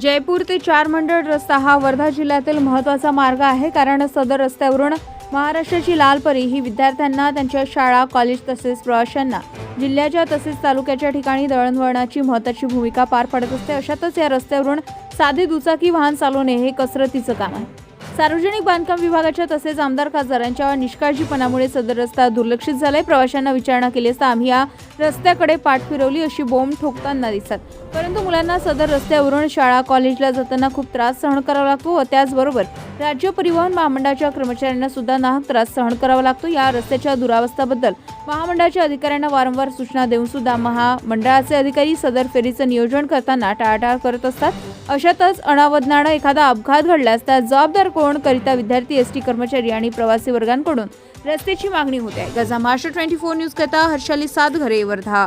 जयपूर ते चार मंडळ रस्ता हा वर्धा जिल्ह्यातील महत्त्वाचा मार्ग आहे कारण सदर रस्त्यावरून महाराष्ट्राची लाल परी ही विद्यार्थ्यांना त्यांच्या शाळा कॉलेज तसेच प्रवाशांना जिल्ह्याच्या तसेच तालुक्याच्या ठिकाणी दळणवळणाची महत्त्वाची भूमिका पार पडत असते. अशातच या रस्त्यावरून साधे दुचाकी वाहन चालवणे हे कसरतीचं काम आहे. सार्वजनिक बांधकाम विभागाच्या तसेच आमदार खासदारांच्या निष्काळजीपणामुळे सदर रस्ता दुर्लक्षित झालाय. प्रवाशांना विचारणा केली असता आम्ही या रस्त्याकडे पाठ फिरवली अशी बोंब ठोकताना दिसतात. परंतु मुलांना सदर रस्त्यावरून शाळा कॉलेजला जाताना खूप त्रास सहन करावा लागतो व त्याचबरोबर राज्य परिवहन महामंडळाच्या कर्मचाऱ्यांना सुद्धा नाहक त्रास सहन करावा लागतो. या रस्त्याच्या दुरावस्थाबद्दल महामंडळाच्या अधिकाऱ्यांना वारंवार सूचना देऊन सुद्धा महामंडळाचे अधिकारी सदर फेरीचं नियोजन करताना टाळाटाळ करत असतात. अशातच अनावधानानं एखादा अपघात घडल्यास त्या जबाबदार कोण? करिता विद्यार्थी एस टी कर्मचारी आणि प्रवासी वर्गांकडून रस्त्याची मागणी होते. आहे गजा महाराष्ट्र ट्वेंटी फोर न्यूज करता हर्षाली सातघरे वर्धा.